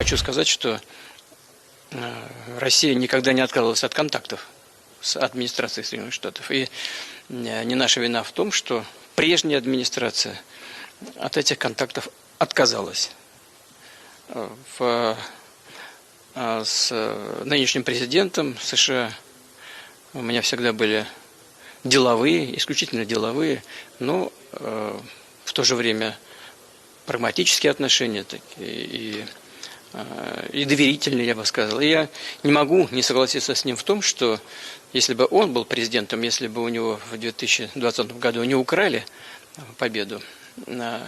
Хочу сказать, что э, Россия никогда не отказывалась от контактов с администрацией Соединенных Штатов. И э, не наша вина в том, что прежняя администрация от этих контактов отказалась. Э, В, с нынешним президентом США у меня всегда были деловые, исключительно деловые, но в то же время прагматические отношения такие и, и доверительные, я бы сказал. И я не могу не согласиться с ним в том, что если бы он был президентом, если бы у него в 2020 году не украли победу, э,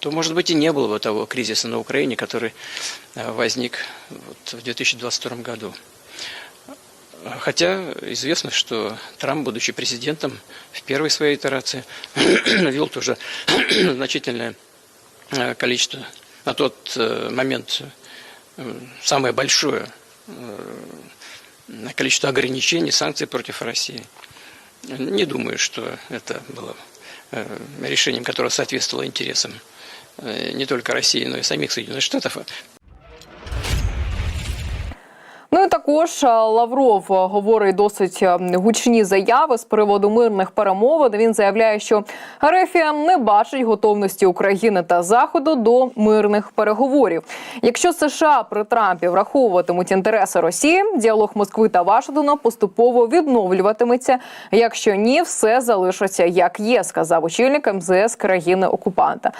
то, может быть, и не было бы того кризиса на Украине, который э, возник вот в 2022 году. Хотя известно, что Трамп, будучи президентом, в первой своей итерации вел тоже значительное э, количество, на тот э, момент э, самое большое э, количество ограничений, санкций против России. Не думаю, что это было решением, которое соответствовало интересам не только России, но и самих Соединенных Штатов. Ну і також е, Лавров е, говорить досить е, гучні заяви з приводу мирних перемовин. Він заявляє, що Арефія не бачить готовності України та Заходу до мирних переговорів. Якщо США при Трампі враховуватимуть інтереси Росії, діалог Москви та Вашингтона поступово відновлюватиметься. Якщо ні, все залишиться як є, сказав очільник МЗС країни окупанта.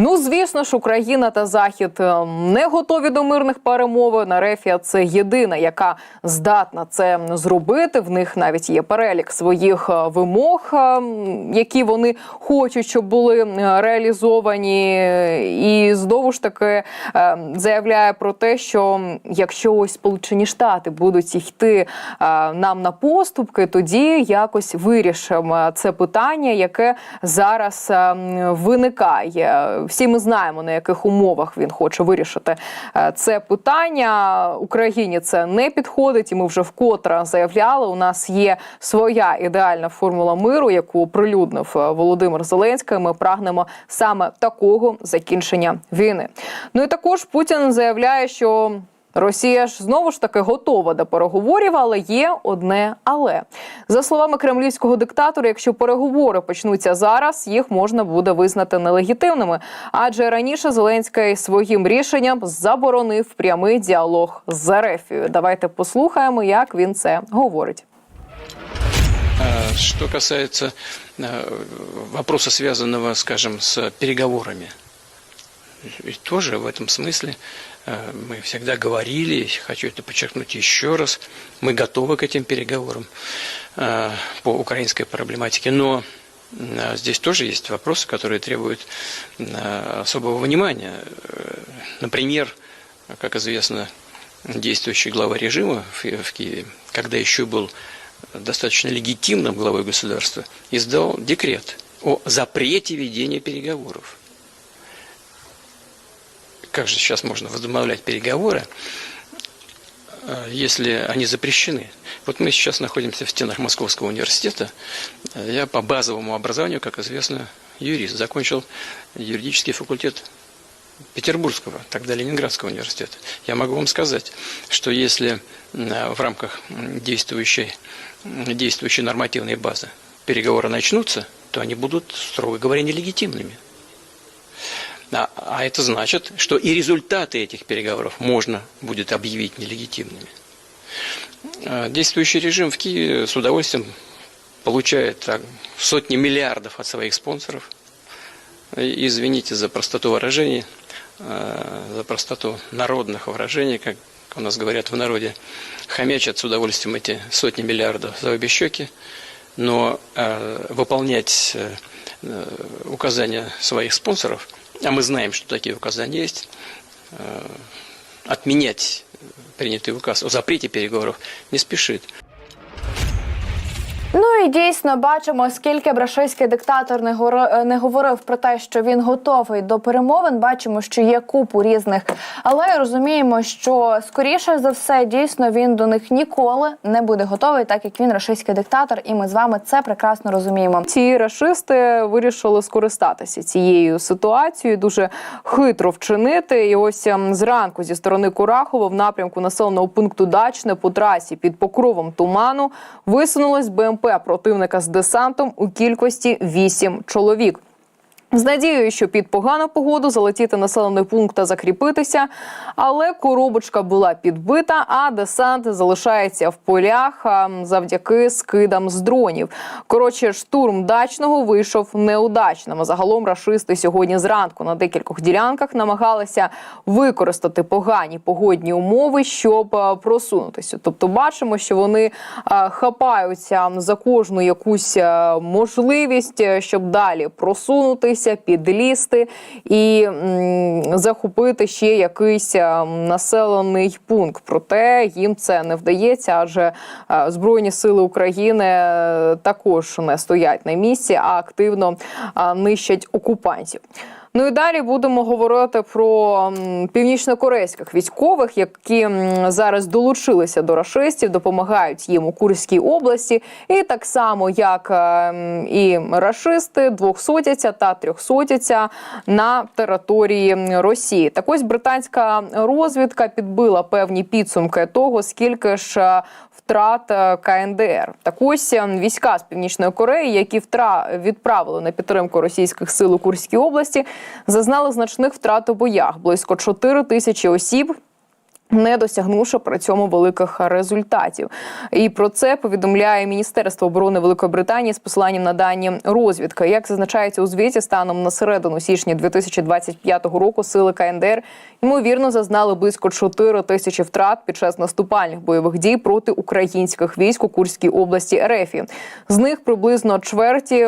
Ну, звісно ж, Україна та Захід е, не готові до мирних перемовин. Арефія це єдина, яка здатна це зробити. В них навіть є перелік своїх е, вимог, е, які вони хочуть, щоб були реалізовані. І знову ж таки заявляє про те, що якщо ось Сполучені Штати будуть йти нам на поступки, тоді якось вирішимо це питання, яке зараз виникає. Всі ми знаємо на яких умовах він хоче вирішити е, це питання. Україні це не підходить, і ми вже вкотре заявляли. У нас є своя ідеальна формула миру, яку оприлюднив е, Володимир Зеленський. Ми прагнемо саме такого закінчення війни. Ну і також Путін заявляє, що. Росія ж знову ж таки готова до переговорів, але є одне але за словами кремлівського диктатора, якщо переговори почнуться зараз, їх можна буде визнати нелегітимними. Адже раніше Зеленський своїм рішенням заборонив прямий діалог з Арефією. Давайте послухаємо, як він це говорить. Касается э, вопроса, связанного, скажем, с переговорами, и тоже в этом смысле э, мы всегда говорили, хочу это подчеркнуть еще раз, мы готовы к этим переговорам э, по украинской проблематике, но э, здесь тоже есть вопросы, которые требуют особого внимания. Например, как известно, действующий глава режима в Киеве, когда еще был достаточно легитимным главой государства, издал декрет о запрете ведения переговоров. Как же сейчас можно возобновлять переговоры, э, если они запрещены? Вот мы сейчас находимся в стенах Московского университета. Э, Я по базовому образованию, как известно, юрист. Закончил юридический факультет Петербургского, тогда Ленинградского университета. Я могу вам сказать, что если э, в рамках действующей, действующей нормативной базы переговоры начнутся, то они будут, строго говоря, нелегитимными. А, а это значит, что и результаты этих переговоров можно будет объявить нелегитимными. Э, Действующий режим в Киеве с удовольствием получает так, сотни миллиардов от своих спонсоров. Извините за простоту выражений, э, за простоту народных выражений, как у нас говорят в народе, хомячат с удовольствием эти сотни миллиардов за обе щеки, но э, выполнять указания своих спонсоров, а мы знаем, что такие указания есть, э, отменять принятый указ о запрете переговоров не спешит. І дійсно бачимо, скільки б рашистський диктатор не горо- не говорив про те, що він готовий до перемовин. Бачимо, що є купу різних, але розуміємо, що скоріше за все дійсно він до них ніколи не буде готовий, так як він рашистський диктатор, і ми з вами це прекрасно розуміємо. Ці рашисти вирішили скористатися цією ситуацією, дуже хитро вчинити. І ось ем, зранку зі сторони Курахова в напрямку населеного пункту Дачне по трасі під покровом туману висунулась БМП противника з десантом у кількості 8 чоловік. З надією, що під погану погоду залетіти населений пункт та закріпитися, але коробочка була підбита, а десант залишається в полях завдяки скидам з дронів. Коротше, штурм дачного вийшов неудачним. Загалом рашисти сьогодні зранку на декількох ділянках намагалися використати погані погодні умови, щоб просунутися. Тобто, бачимо, що вони хапаються за кожну якусь можливість, е, щоб далі просунутися, підлізти і м, захопити ще якийсь населений пункт. Проте їм це не вдається, адже збройні сили України е, також не стоять на місці, а активно нищать окупантів. Ну і далі будемо говорити про північнокорейських військових, які зараз долучилися до рашистів, допомагають їм у Курській області, і так само як е, і рашисти двохсотяться та трьохсотяться на території Росії. Так ось британська розвідка підбила певні підсумки того, скільки ж. е, Втрат е, КНДР. Так ось війська з північної Кореї, які втра відправили на підтримку російських сил у Курській області, зазнали значних втрат у боях близько 4 тисячі осіб. Не досягнувши при цьому великих результатів, і про це повідомляє Міністерство оборони Великої Британії з посиланням на дані розвідки. Як зазначається у звіті, станом на середину січня 2025 року сили КНДР ймовірно зазнали близько 4 тисячі втрат під час наступальних бойових дій проти українських військ у Курській області РФ. З них приблизно чверті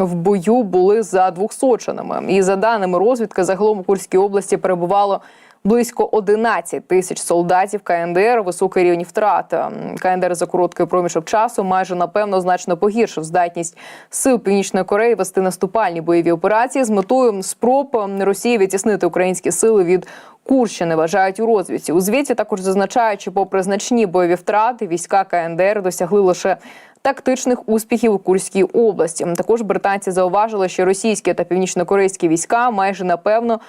в бою були за двохсочинами. І за даними розвідки, загалом у Курській області перебувало. Близько 11 тисяч солдатів КНДР, високий рівень втрат. КНДР за короткий проміжок часу майже напевно значно погіршив здатність сил Північної Кореї вести наступальні бойові операції з метою спроб ем, Росії відтіснити українські сили від Курщини. Вважають у розвідці. У звіті також зазначають, що попри значні бойові втрати, війська КНДР досягли лише. Тактичних успіхів у Курській області також британці зауважили, що російські та північнокорейські війська майже напевно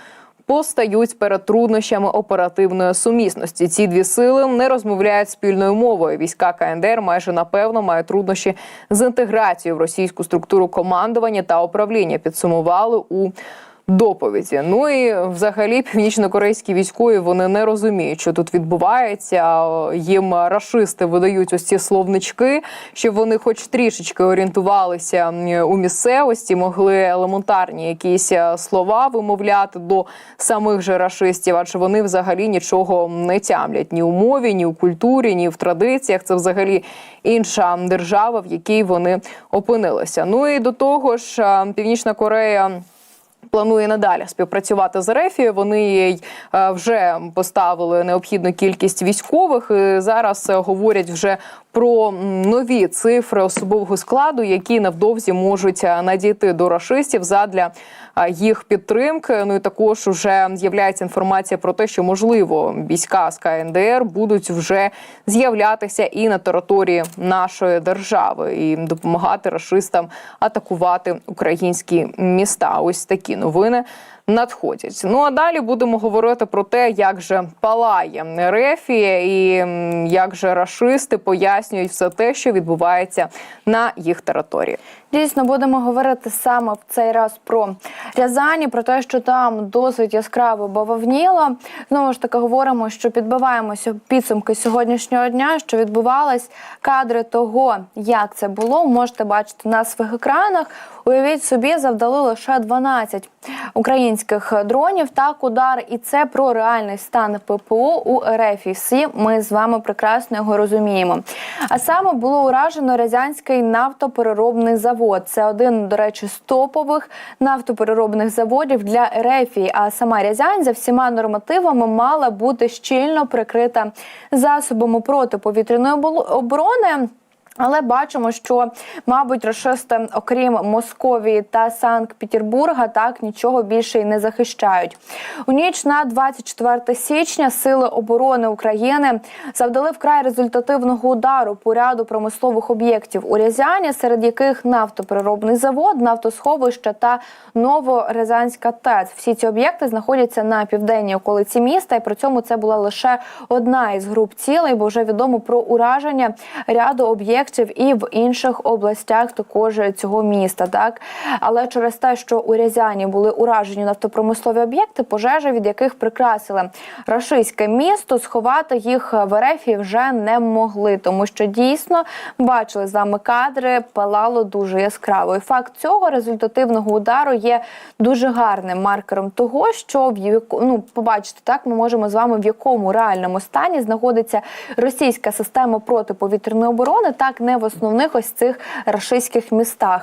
постають перед труднощами оперативної сумісності. Ці дві сили не розмовляють спільною мовою. Війська КНДР майже напевно мають труднощі з інтеграцією в російську структуру командування та управління. Підсумували у доповіді. Ну і взагалі північнокорейські військові вони не розуміють, що тут відбувається. Їм рашисти видають ось ці словнички, щоб вони, хоч трішечки орієнтувалися у місцевості, могли елементарні якісь е, слова вимовляти до самих же рашистів, адже вони взагалі нічого не тямлять ні у мові, ні у культурі, ні в традиціях. Це взагалі інша держава, в якій вони опинилися. Ну і до того ж, е, Північна Корея. Планує надалі співпрацювати з Рефією. Вони їй е, вже поставили необхідну кількість військових. І зараз е, говорять вже про нові цифри особового складу, які невдовзі можуть е, надійти до рашистів задля е, їх підтримки. Ну і також вже з'являється інформація про те, що можливо війська з КНДР будуть вже з'являтися і на території нашої держави і допомагати рашистам атакувати українські міста. Ось такі новини надходять. Ну а далі будемо говорити про те, як же палає Рефія і як же рашисти пояснюють все те, що відбувається на їх території. Дійсно, будемо говорити саме в цей раз про Рязані, про те, що там досить яскраво бавовніло. Знову ж таки, говоримо, що підбиваємося підсумки сьогоднішнього дня, що відбувались кадри того, як це було. Можете бачити на своїх екранах. Уявіть собі, завдали лише 12 українських дронів. Так, удар, і це про реальний стан ППО у РФ. І всі ми з вами прекрасно його розуміємо. А саме було уражено Рязанський нафтопереробний завод. Це один, до речі, з топових нафтопереробних заводів для РФ. А сама Рязань за всіма нормативами мала бути щільно прикрита засобами протиповітряної оборони. Але бачимо, що, мабуть, рашисти, окрім Московії та Санкт-Петербурга, так нічого більше й не захищають. У ніч на 24 січня сили оборони України завдали вкрай результативного удару по ряду промислових об'єктів у Рязані, серед яких нафтопереробний завод, нафтосховище та Новорязанська ТЕЦ. Всі ці об'єкти знаходяться на південній околиці міста, і при цьому це була лише одна із груп цілей, бо вже відомо про ураження ряду об'єктів і в інших областях також цього міста. Так але через те, що у Рязані були уражені нафтопромислові об'єкти, пожежі, від яких прикрасили рашистське місто, сховати їх в Ерефі вже не могли, тому що дійсно бачили з вами кадри, палало дуже яскраво. І факт цього результативного удару є дуже гарним маркером того, що в ну, побачите, так ми можемо з вами в якому реальному стані знаходиться російська система протиповітряної оборони, так не в основних ось цих рашистських містах.